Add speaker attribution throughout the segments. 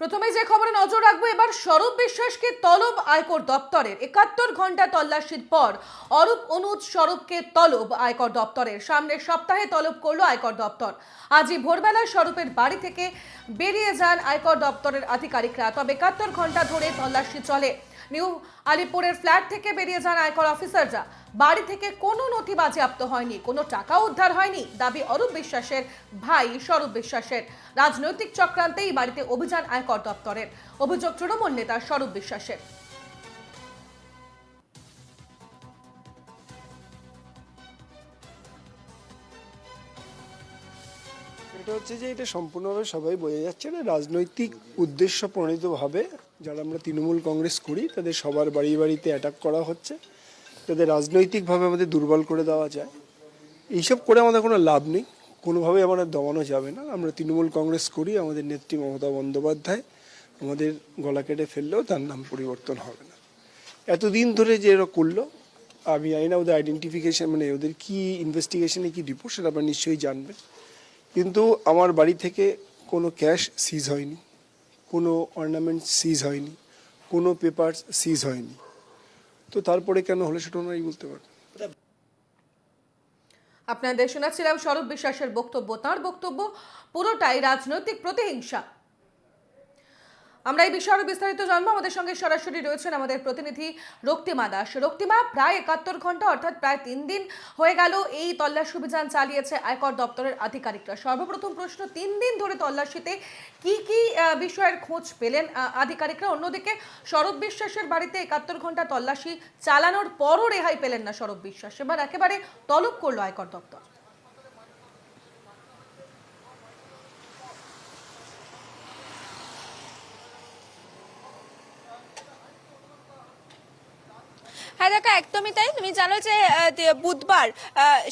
Speaker 1: প্রথমে যে খবরে নজর রাখব, এবার স্বরূপ বিশ্বাসকে তলব আয়কর দপ্তরের। একাত্তর ঘণ্টা তল্লাশির পর অরূপ অনুজ স্বরূপকে তলব আয়কর দপ্তরের। সামনের সপ্তাহে তলব করল আয়কর দপ্তর। আজই ভোরবেলা স্বরূপের বাড়ি থেকে বেরিয়ে যান আয়কর দপ্তরের আধিকারিকরা। তবে একাত্তর ঘণ্টা ধরে তল্লাশি চলে। নিউ আলিপুরের ফ্ল্যাট থেকে বেরিয়ে যান আয়কর অফিসাররা। বাড়ি থেকে কোনো নথি বাজেয়াপ্ত হয়নি, কোনো টাকা উদ্ধার হয়নি, দাবি অরূপ বিশ্বাসের ভাই স্বরূপ বিশ্বাসের। রাজনৈতিক চক্রান্তেই বাড়িতে অভিযান আয়কর দপ্তরের। অভিযোগ তৃণমূল নেতা স্বরূপ বিশ্বাসের।
Speaker 2: এটা হচ্ছে যে এটা সম্পূর্ণভাবে সবাই বোঝা যাচ্ছে না, রাজনৈতিক উদ্দেশ্য প্রণীতভাবে যারা আমরা তৃণমূল কংগ্রেস করি, তাদের সবার বাড়ি বাড়িতে অ্যাটাক করা হচ্ছে। তাদের রাজনৈতিকভাবে আমাদের দুর্বল করে দেওয়া যায়। এইসব করে আমাদের কোনো লাভ নেই। কোনোভাবেই আমাদের দমানো যাবে না। আমরা তৃণমূল কংগ্রেস করি, আমাদের নেত্রী মমতা বন্দ্যোপাধ্যায় আমাদের গলা কেটে ফেললেও তার নাম পরিবর্তন হবে না। এতদিন ধরে যে এরা করল, আমি জানি না ওদের আইডেন্টিফিকেশান মানে ওদের কি ইনভেস্টিগেশনে কি রিপোর্ট সেটা আপনারা নিশ্চয়ই জানবেন। কিন্তু আমার বাড়ি থেকে কোনো ক্যাশ সিজ হয়নি, কোনো অর্নামেন্ট সিজ হয়নি, কোনো পেপার সিজ হয়নি। তো তারপরে কেন হলে সেটা ওনারাই বলতে পারবেন
Speaker 1: আপনাদের শোনাচ্ছিলাম শরৎ বিশ্বাসের বক্তব্য। তার বক্তব্য, পুরোটাই রাজনৈতিক প্রতিহিংসা। আমরা এই বিষয়ে আরও বিস্তারিত জানব। আমাদের সঙ্গে সরাসরি রয়েছেন আমাদের প্রতিনিধি রক্তিমা দাস। রক্তিমা, প্রায় একাত্তর ঘণ্টা অর্থাৎ প্রায় তিন দিন হয়ে গেল এই তল্লাশি অভিযান চালিয়েছে আয়কর দপ্তরের আধিকারিকরা। সর্বপ্রথম প্রশ্ন, তিন দিন ধরে তল্লাশিতে কি কি বিষয়ের খোঁজ পেলেন আধিকারিকরা? অন্যদিকে শরৎ বিশ্বাসের বাড়িতে একাত্তর ঘণ্টা তল্লাশি চালানোর পরও রেহাই পেলেন না শরৎ বিশ্বাস। এবার একেবারে তলব করল আয়কর দপ্তর।
Speaker 3: হ্যাঁ দেখো একদমই তাই। তুমি জানো যে বুধবার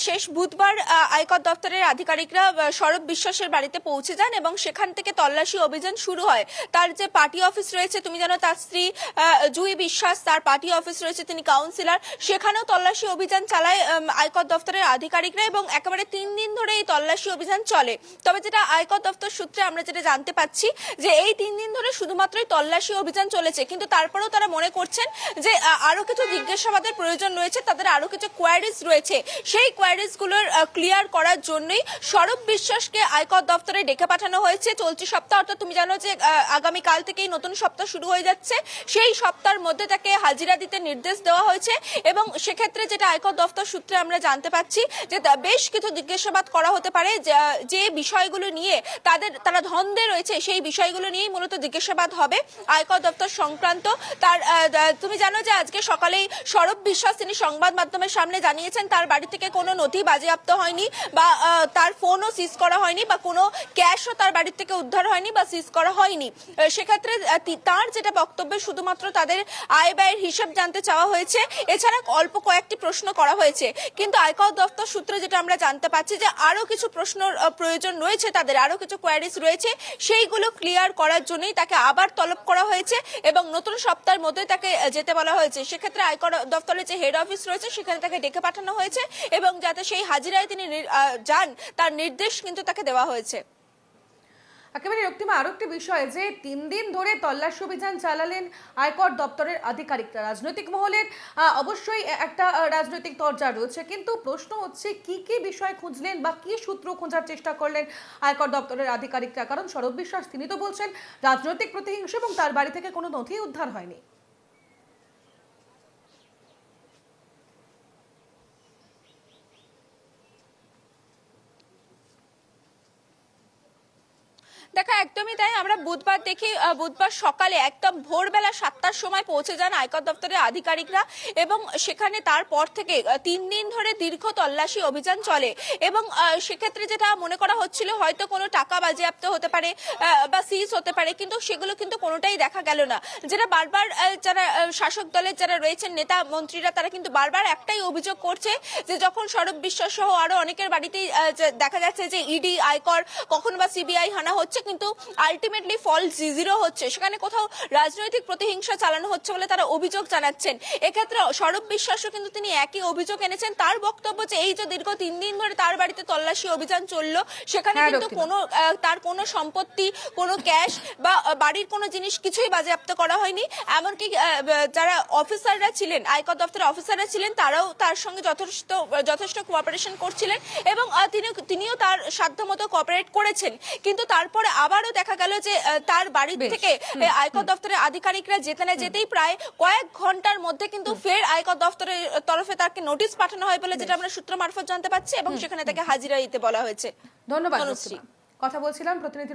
Speaker 3: শেষ বুধবার আয়কর দপ্তরের আধিকারিকরা সৌরভ বিশ্বাসের বাড়িতে পৌঁছে যান এবং সেখান থেকে তল্লাশি অভিযান শুরু হয়। তার যে পার্টি অফিস রয়েছে তুমি জানো তার স্ত্রী জুই বিশ্বাস তার পার্টি অফিস রয়েছে তিনি কাউন্সিলর। সেখানেও তল্লাশি অভিযান চালায় আয়কর দপ্তরের আধিকারিকরা এবং একেবারে তিন দিন ধরে এই তল্লাশি অভিযান চলে। তবে যেটা আয়কর দপ্তর সূত্রে আমরা যেটা জানতে পাচ্ছি যে এই তিন দিন ধরে শুধুমাত্রই তল্লাশি অভিযান চলেছে। কিন্তু তারপরেও তারা মনে করছেন যে আহ, আরও কিছু জিজ্ঞাসাবাদের প্রয়োজন রয়েছে, তাদের আরও কিছু কোয়ারিজ রয়েছে। সেই কোয়ারিজগুলোর ক্লিয়ার করার জন্যই সৌরভ বিশ্বাসকে আয়কর দপ্তরে ডেকে পাঠানো হয়েছে। চলতি সপ্তাহ, অর্থাৎ তুমি জানো যে আগামী কাল থেকেই নতুন সপ্তাহ শুরু হয়ে যাচ্ছে। সেই সপ্তাহের মধ্যে তাকে হাজিরা দিতে নির্দেশ দেওয়া হয়েছে এবং সেক্ষেত্রে যেটা আয়কর দপ্তর সূত্রে আমরা জানতে পাচ্ছি যে বেশ কিছু জিজ্ঞাসাবাদ করা হতে পারে, যা- বিষয়গুলো নিয়ে তাদের, তারা ধন্দে রয়েছে, সেই বিষয়গুলো নিয়েই মূলত জিজ্ঞাসাবাদ হবে আয়কর দপ্তর সংক্রান্ত। তার তুমি জানো যে আজকে সকালেই সৌরভ বিশ্বাস, তিনি সংবাদ মাধ্যমের সামনে জানিয়েছেন, তার বাড়ি থেকে কোনো নথি বাজেয়াপ্ত হয়নি বা তার ফোনও সিজ করা হয়নি বা কোনো ক্যাশও তার বাড়ির থেকে উদ্ধার হয়নি বা সিজ করা হয়নি। সেক্ষেত্রে তার যেটা বক্তব্য শুধুমাত্র তাদের আয় ব্যয়ের হিসাব জানতে চাওয়া হয়েছে, এছাড়া অল্প কয়েকটি প্রশ্ন করা হয়েছে। কিন্তু আয়কর দপ্তর সূত্রে যেটা আমরা জানতে পারছি যে, আরও কিছু প্রশ্ন প্রয়োজন রয়েছে তাদের, আরও কিছু কোয়ারিজ রয়েছে, সেইগুলো ক্লিয়ার করার জন্যই তাকে আবার তলব করা হয়েছে এবং নতুন সপ্তাহের মধ্যে তাকে যেতে বলা হয়েছে। সেক্ষেত্রে আয়কর দপ্তরের যে হেড অফিস রয়েছে, সেখানে তাকে ডেকে পাঠানো হয়েছে এবং যাতে সেই হাজিরায় তিনি যান, তার নির্দেশ কিন্তু তাকে দেওয়া হয়েছে।
Speaker 1: একেবারে রক্তিমা আরও একটি বিষয় যে তিন দিন ধরে তল্লাশি অভিযান চালালেন আয়কর দপ্তরের আধিকারিকরা। রাজনৈতিক মহলের অবশ্যই একটা রাজনৈতিক দরজা রয়েছে, কিন্তু প্রশ্ন হচ্ছে কি কি বিষয় খুঁজলেন বা কি সূত্র খোঁজার চেষ্টা করলেন আয়কর দপ্তরের আধিকারিকরা? কারণ সৌরভ বিশ্বাস, তিনি তো বলছেন রাজনৈতিক প্রতিহিংসা এবং তার বাড়ি থেকে কোনো নথি উদ্ধার হয়নি
Speaker 3: দেখা একদমই তাই। আমরা বুধবার দেখি বুধবার সকালে একদম ভোরবেলা সাতটার সময় পৌঁছে যান আয়কর দপ্তরের আধিকারিকরা এবং সেখানে তারপর থেকে তিন দিন ধরে দীর্ঘ তল্লাশি অভিযান চলে এবং সেক্ষেত্রে যেটা মনে করা হচ্ছিল হয়তো কোনো টাকা বাজেয়াপ্ত হতে পারে বা সিজ হতে পারে, কিন্তু সেগুলো কিন্তু কোনোটাই দেখা গেল না। যেটা বারবার যারা শাসক দলের যারা রয়েছেন, নেতা, মন্ত্রীরা, তারা কিন্তু বারবার একটাই অভিযোগ করছে যে যখন সৌরভ বিশ্বাস সহ আরও অনেকের বাড়িতেই দেখা যাচ্ছে যে ইডি, আয়কর, কখন বা সিবিআই হানা হচ্ছে, কিন্তু আলটিমেটলি ফল জিরো হচ্ছে। সেখানে কোথাও রাজনৈতিক প্রতিহিংসা চালানো হচ্ছে বলে তারা অভিযোগ জানাচ্ছেন। এক্ষেত্রে স্বরূপ বিশ্বাসও কিন্তু তিনি একই অভিযোগ এনেছেন। তার বক্তব্য যে এই যে দীর্ঘ তিন দিন ধরে তার বাড়িতে তল্লাশি অভিযান চলল সেখানে
Speaker 1: হ্যাঁ,
Speaker 3: কিন্তু কোনো তার কোনো সম্পত্তি কোনো ক্যাশ বা বাড়ির কোনো জিনিস কিছুই বাজেয়াপ্ত করা হয়নি। এমনকি যারা অফিসাররা ছিলেন আয়কর দপ্তরের অফিসাররা ছিলেন তারাও তার সঙ্গে যথেষ্ট যথেষ্ট কোঅপারেশন করছিলেন এবং তিনি তিনিও তার সাধ্যমতো কোঅপারেট করেছেন। কিন্তু তারপরে আবারও দেখা গেল যে তার বাড়ি থেকে আয়কর দপ্তরের আধিকারিকরা যেতে না যেতেই প্রায় কয়েক ঘণ্টার মধ্যে কিন্তু ফের আয়কর দপ্তরের তরফে তাকে নোটিশ পাঠানো হয় বলে যেটা আমরা সূত্র মারফত জানতে পারছি এবং সেখানে তাকে হাজিরা দিতে বলা হয়েছে।
Speaker 1: ধন্যবাদ। কথা বলছিলাম প্রতিনিধি